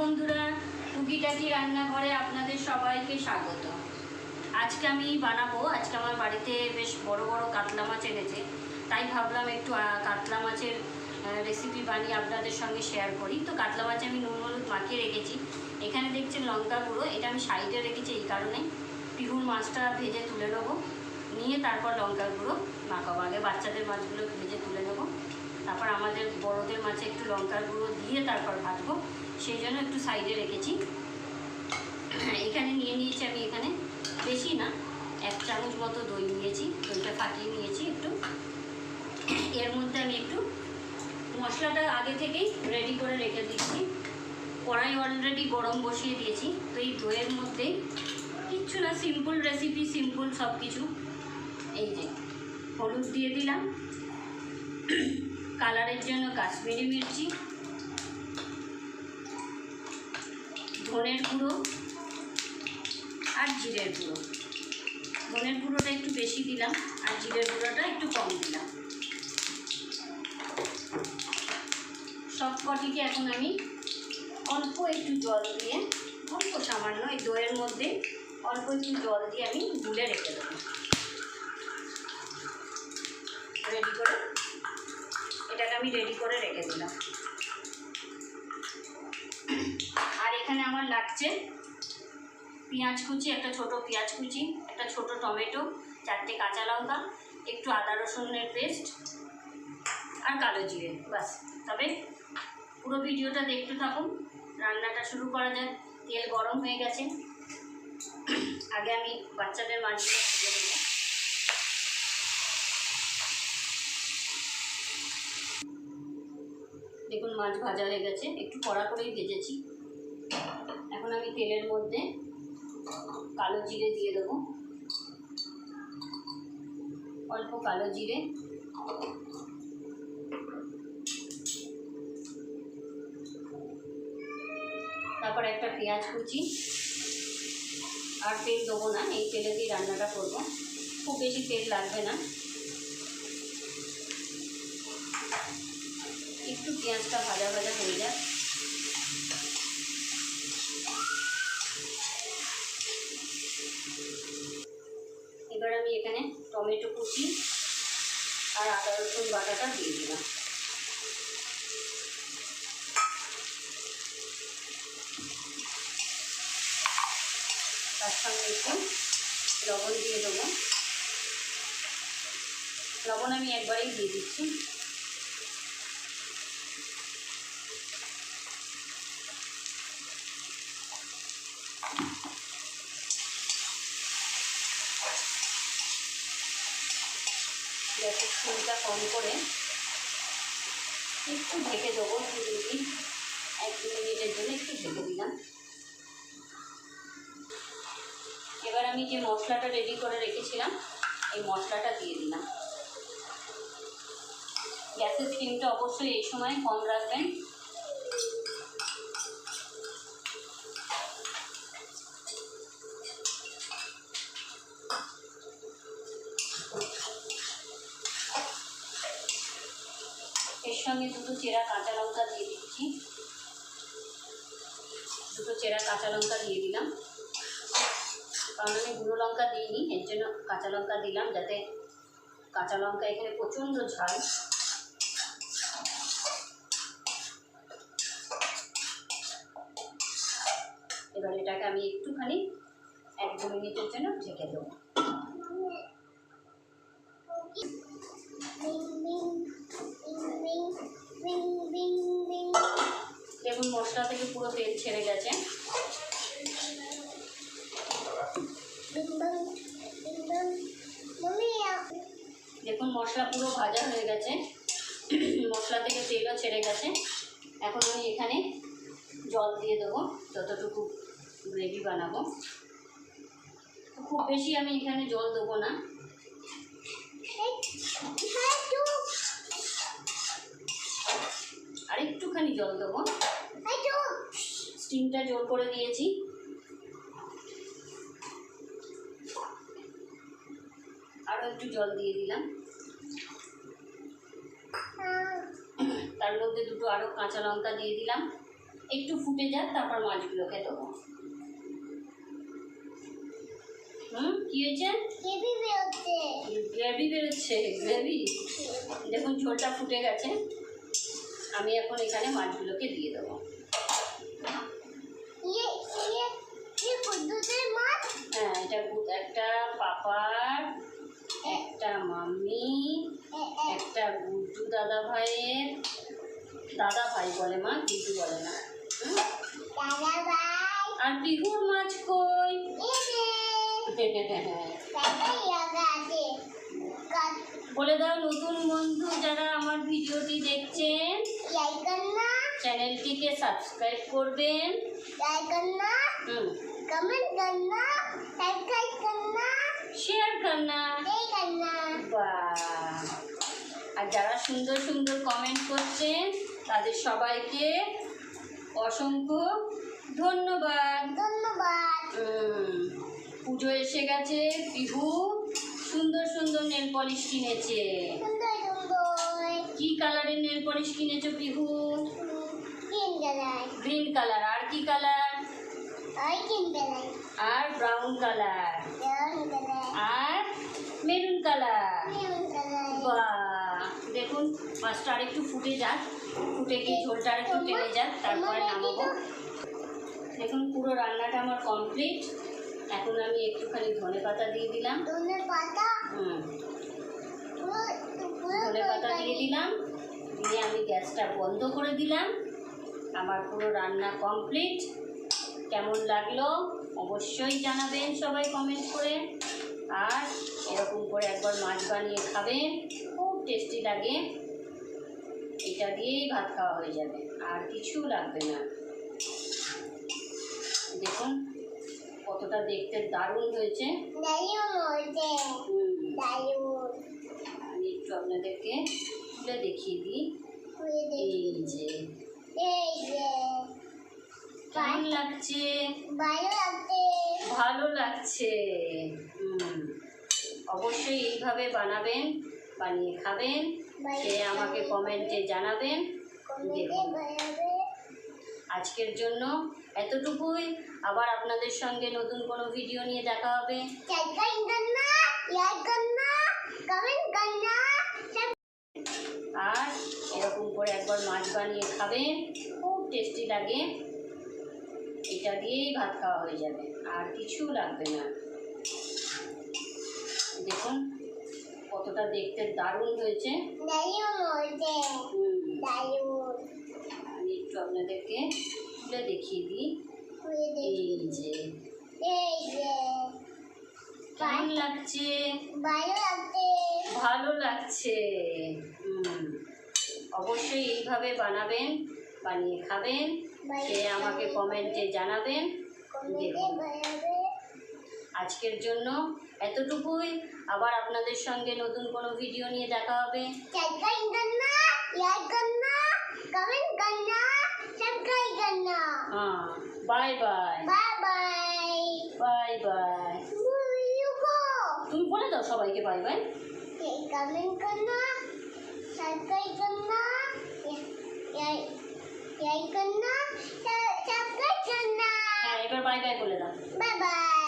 বন্ধুরা টুকিটাকি রান্নাঘরে আপনাদের সবাইকে স্বাগত। আজকে আমি বানাবো, আজকে আমার বাড়িতে বেশ বড় বড় কাতলা মাছ এনেছে। তাই ভাবলাম একটু কাতলা মাছের রেসিপি বানিয়ে আপনাদের সঙ্গে শেয়ার করি। তো কাতলা মাছ আমি নুন হলুদ মাখিয়ে রেখেছি। এখানে দেখছেন লঙ্কা গুঁড়ো, এটা আমি সাইডে রেখেছি এই কারণে। পিহুর মাছটা ভেজে তুলে নেব। নিয়ে তারপর লঙ্কা গুঁড়ো মাখাবো। আগে বাচ্চাদের মাছগুলো ভেজে তুলে নেব। তারপর আমাদের বড়দের মাছে একটু লঙ্কার গুঁড়ো দিয়ে তারপর ভাজবো, সেই জন্য একটু সাইডে রেখেছি। এখানে নিয়ে নিয়েছি আমি এখানে, বেশি না, এক চামচ মতো দই নিয়েছি, দইটা ফাটিয়ে নিয়েছি একটু। এর মধ্যে আমি একটু মশলাটা আগে থেকেই রেডি করে রেখে দিচ্ছি। কড়াই অলরেডি গরম বসিয়ে দিয়েছি, তো এই দইয়ের মধ্যে কিচ্ছু না সিম্পল রেসিপি সিম্পল সব কিছু এই যে, হলুদ দিয়ে দিলাম। কালারের জন্য কাশ্মীরি মির্চি, ধনের গুঁড়ো আর জিরের গুঁড়ো। ধনের গুঁড়োটা একটু বেশি দিলাম আর জিরের গুঁড়োটা একটু কম দিলাম। সব কটিকে এখন আমি অল্প একটু জল দিয়ে, অল্প সামান্য এই দইয়ের মধ্যে অল্প একটু জল দিয়ে আমি গুলে রেখে দেবো। রেডি করে আমি রেডি করে রেখে দিলাম আর এখানে আমার লাগছে পেঁয়াজ কুচি, একটা ছোট পেঁয়াজ কুচি, একটা ছোট টমেটো, চারটে কাঁচা লঙ্কা, একটু আদা রসুনের পেস্ট আর কালো জিরে বাস তবে পুরো ভিডিওটা দেখতে থাকুন, রান্নাটা শুরু করা যায় তেল গরম হয়ে গেছে। আগে আমি বাচ্চাদের মাছগুলো ভেজে দেবো দেখুন মাছ ভাজা হয়ে গেছে। একটু কড়া করেই ভেজেছি। এখন আমি তেলের মধ্যে কালো জিরে দিয়ে দেবো। অল্প কালো জিরে। তারপর একটা পেঁয়াজ কুচি। আর তেল দেবো না, এই তেলে দিয়ে রান্নাটা করব। খুব বেশি তেল লাগবে না একটু পেঁয়াজটা ভাজা ভাজা হয়ে যায়। এবার আমি এখানে টমেটো কুচি আর আদা রসুন বাটাটা দিয়ে দিলাম। তার সঙ্গে একটু লবণ দিয়ে দেবো। লবণ আমি একবারেই দিয়ে দিচ্ছি। গ্যাসের ফুলটা কম করে একটু ঢেকে দেবো মিনিট, এক দু মিনিটের জন্য একটু ঢেকে দিলাম। এবার আমি যে মশলাটা রেডি করে রেখেছিলাম, এই মশলাটা দিয়ে দিলাম। গ্যাসের ফ্লেমটা অবশ্যই এই সময় কম রাখবেন সঙ্গে দুটো চেরা কাঁচা লঙ্কা দিয়ে দিচ্ছি। দুটো চেরা কাঁচা লঙ্কা দিয়ে দিলাম। কারণ আমি গুঁড়ো লঙ্কা দিইনি, এর জন্য কাঁচা লঙ্কা দিলাম যাতে কাঁচা লঙ্কা এখানে প্রচণ্ড ঝাল। এবার এটাকে আমি একটুখানি এক দু মিনিটের জন্য ঢেকে দেবো। পুরো তেল ছেড়ে গেছে। দেখুন, মশলা পুরো ভাজা হয়ে গেছে। মশলা থেকে তেলও ছেড়ে গেছে। এখন আমি এখানে জল দিয়ে দেবো, যতটুকু গ্রেভি বানাবো। খুব বেশি আমি এখানে জল দেবো না। আর একটুখানি জল দেবো। স্টিমটা জোর করে দিয়েছি। আরও একটু জল দিয়ে দিলাম। তার মধ্যে দুটো আরও কাঁচা লঙ্কা দিয়ে দিলাম। একটু ফুটে যাক তারপর মাছগুলোকে দেবো। হুম কি হয়েছে? বেরোচ্ছে। গ্রেভি বেরোচ্ছে গ্রেভি? দেখুন ঝোলটা ফুটে গেছে। আমি এখন এখানে মাছগুলোকে দিয়ে দেবো। দাদা ভাইয়ের দাদা ভাই বলে মা। কিছু বলে না আর পিহুর মাছ কই? বলে দাও নতুন বন্ধু যারা আমার ভিডিওটি দেখছেন। চ্যানেলটিকে সাবস্ক্রাইব করবেন। কমেন্ট শেয়ার করনা বা আর যারা সুন্দর সুন্দর কমেন্ট করছেন তাদের সবাইকে অসংখ্য ধন্যবাদ। ধন্যবাদ। পুজো এসে গেছে বিহু সুন্দর সুন্দর নেল পলিশ কিনেছে। কি কালারের নেল পলিশ কিনেছো পিহু গ্রিন কালার আর কি কালার আর ব্রাউন কালার ফার্স্ট আর একটু ফুটে যাক। ফুটে গিয়ে ঝোলটা আর একটু টেনে যাক তারপরে নামাবো। দেখুন পুরো রান্নাটা আমার কমপ্লিট এখন আমি একটুখানি ধনে পাতা দিয়ে দিলাম। হুম। ধনে পাতা দিয়ে দিলাম। দিয়ে আমি গ্যাসটা বন্ধ করে দিলাম। আমার পুরো রান্না কমপ্লিট কেমন লাগল অবশ্যই জানাবেন সবাই কমেন্ট করে। আর এরকম করে একবার মাছ বানিয়ে খাবেন। খুব টেস্টি লাগে। এটা দিয়েই ভাত খাওয়া হয়ে যাবে আর কিছু লাগবে না। দেখুন কতটা দেখতে দারুণ হয়েছে। আমি একটু আপনাদেরকে খুলে দেখিয়ে দিই। এই যে। কেমন লাগছে? ভালো লাগছে। অবশ্যই এইভাবে বানাবেন বানিয়ে খাবেন। সে আমাকে কমেন্টে জানাবেন। আজকের জন্য এতটুকুই। আবার আপনাদের সঙ্গে নতুন কোনো ভিডিও নিয়ে দেখা হবে। আর এরকম করে একবার মাছ বানিয়ে খাবেন। খুব টেস্টি লাগে। এটা দিয়েই ভাত খাওয়া হয়ে যাবে। আর কিছু লাগবে না। দেখুন। কতটা দেখতে দারুণ হয়েছে। আমি একটু আপনাদেরকে খুলে দেখিয়ে দিই। এই যে। লাগছে? ভালো লাগছে। অবশ্যই এইভাবে বানাবেন বানিয়ে খাবেন। সে আমাকে কমেন্টে জানাবেন। আজকের জন্য এতটুকুই আবার আপনাদের সঙ্গে নতুন কোনো ভিডিও নিয়ে দেখা হবে bye bye bye bye bye bye তুমি বলে দাও সবাইকে বাই বাই এবার বাই বাই বলে দাও বাই বাই